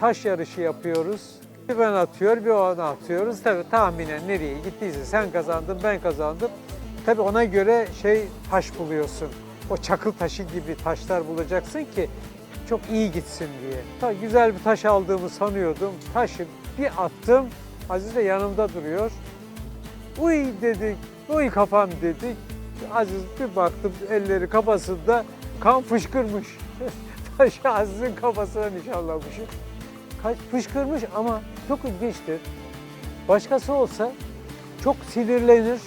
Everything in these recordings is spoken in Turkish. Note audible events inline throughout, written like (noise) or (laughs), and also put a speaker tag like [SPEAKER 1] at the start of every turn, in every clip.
[SPEAKER 1] taş yarışı yapıyoruz. Bir ben atıyor, bir ona atıyoruz. Tabii tahminen nereye gittiyse sen kazandın, ben kazandım. Tabii ona göre şey taş buluyorsun. O çakıl taşı gibi taşlar bulacaksın ki çok iyi gitsin diye. Ta güzel bir taş aldığımı sanıyordum. Taşı bir attım. Aziz de yanımda duruyor. Uy dedik, uy kafam dedik. Aziz bir baktım elleri kafasında kan fışkırmış. (laughs) Aziz'in (laughs) kafasına nişanlamışım. Kaç fışkırmış ama çok ilginçtir. Başkası olsa çok sinirlenir.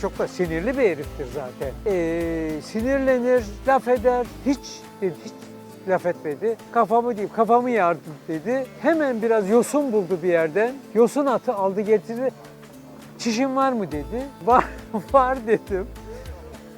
[SPEAKER 1] Çok da sinirli bir heriftir zaten. Ee, sinirlenir, laf eder. Hiç hiç laf etmedi. Kafamı değil, kafamı yardım dedi. Hemen biraz yosun buldu bir yerden. Yosun atı aldı getirdi. Çişin var mı dedi. (laughs) Var, var dedim.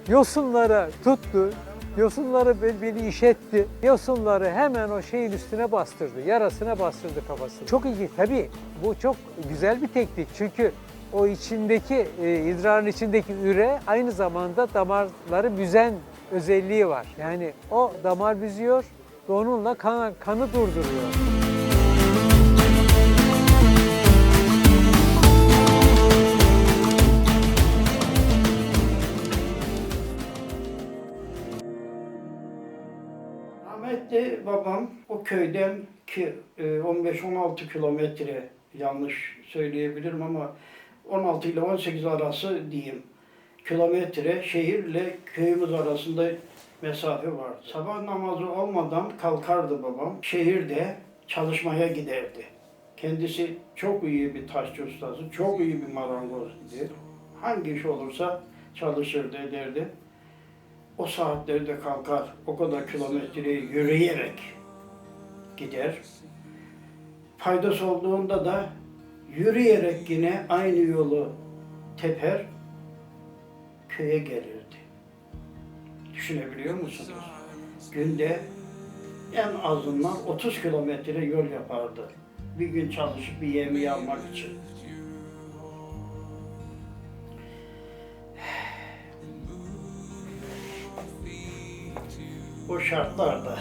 [SPEAKER 1] Yosunlara tuttu. Yosunları be- beni işetti. Yosunları hemen o şeyin üstüne bastırdı. Yarasına bastırdı kafasını. Çok iyi. Tabii bu çok güzel bir teknik. Çünkü o içindeki, e, idrarın içindeki üre aynı zamanda damarları büzen özelliği var. Yani o damar büzüyor ve onunla kan, kanı durduruyor.
[SPEAKER 2] Babam o köyden ki e, 15-16 kilometre yanlış söyleyebilirim ama 16 ile 18 arası diyeyim kilometre şehirle köyümüz arasında mesafe var. Sabah namazı olmadan kalkardı babam. Şehirde çalışmaya giderdi. Kendisi çok iyi bir taşçı ustası, çok iyi bir marangoz idi. Hangi iş olursa çalışırdı, ederdi. O saatlerde kalkar, o kadar kilometreyi yürüyerek gider. Faydası olduğunda da yürüyerek yine aynı yolu teper, köye gelirdi. Düşünebiliyor musunuz? Günde en azından 30 kilometre yol yapardı. Bir gün çalışıp bir yemeği almak için. O şartlarda